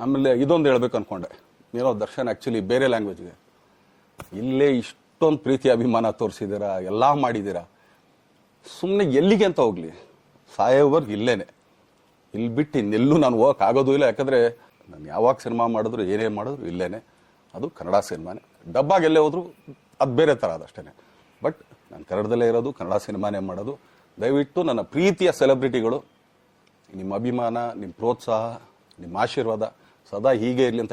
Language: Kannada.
ಆಮೇಲೆ ಇದೊಂದು ಹೇಳ್ಬೇಕು ಅನ್ಕೊಂಡೆ. ನೀರೋ ದರ್ಶನ್ ಆ್ಯಕ್ಚುಲಿ ಬೇರೆ ಲ್ಯಾಂಗ್ವೇಜ್ಗೆ ಇಲ್ಲೇ ಇಷ್ಟೊಂದು ಪ್ರೀತಿ, ಅಭಿಮಾನ ತೋರಿಸಿದ್ದೀರಾ, ಎಲ್ಲ ಮಾಡಿದ್ದೀರಾ. ಸುಮ್ಮನೆ ಎಲ್ಲಿಗೆ ಅಂತ ಹೋಗ್ಲಿ. ಸಾಯೋವರ್ಗು ಇಲ್ಲೇನೆ. ಇಲ್ಲಿ ಬಿಟ್ಟು ಇನ್ನೆಲ್ಲೂ ನಾನು ಹೋಗಕ್ಕೆ ಆಗೋದು ಇಲ್ಲ. ಯಾಕಂದರೆ ನಾನು ಯಾವಾಗ ಸಿನಿಮಾ ಮಾಡಿದ್ರು, ಏನೇ ಮಾಡಿದ್ರು ಇಲ್ಲೇನೆ. ಅದು ಕನ್ನಡ ಸಿನಿಮಾನೇ. ಡಬ್ಬಾಗ ಎಲ್ಲೇ ಹೋದ್ರು ಅದು ಬೇರೆ ಥರ ಅದಷ್ಟೇ ಬಟ್ ನಾನು ಕನ್ನಡದಲ್ಲೇ ಇರೋದು, ಕನ್ನಡ ಸಿನಿಮಾನೇ ಮಾಡೋದು. ದಯವಿಟ್ಟು ನನ್ನ ಪ್ರೀತಿಯ ಸೆಲೆಬ್ರಿಟಿಗಳು ನಿಮ್ಮ ಅಭಿಮಾನ ನಿಮ್ಮ ಪ್ರೋತ್ಸಾಹ, ನಿಮ್ಮ ಆಶೀರ್ವಾದ ಸದಾ ಹೀಗೆ ಇರಲಿ ಅಂತ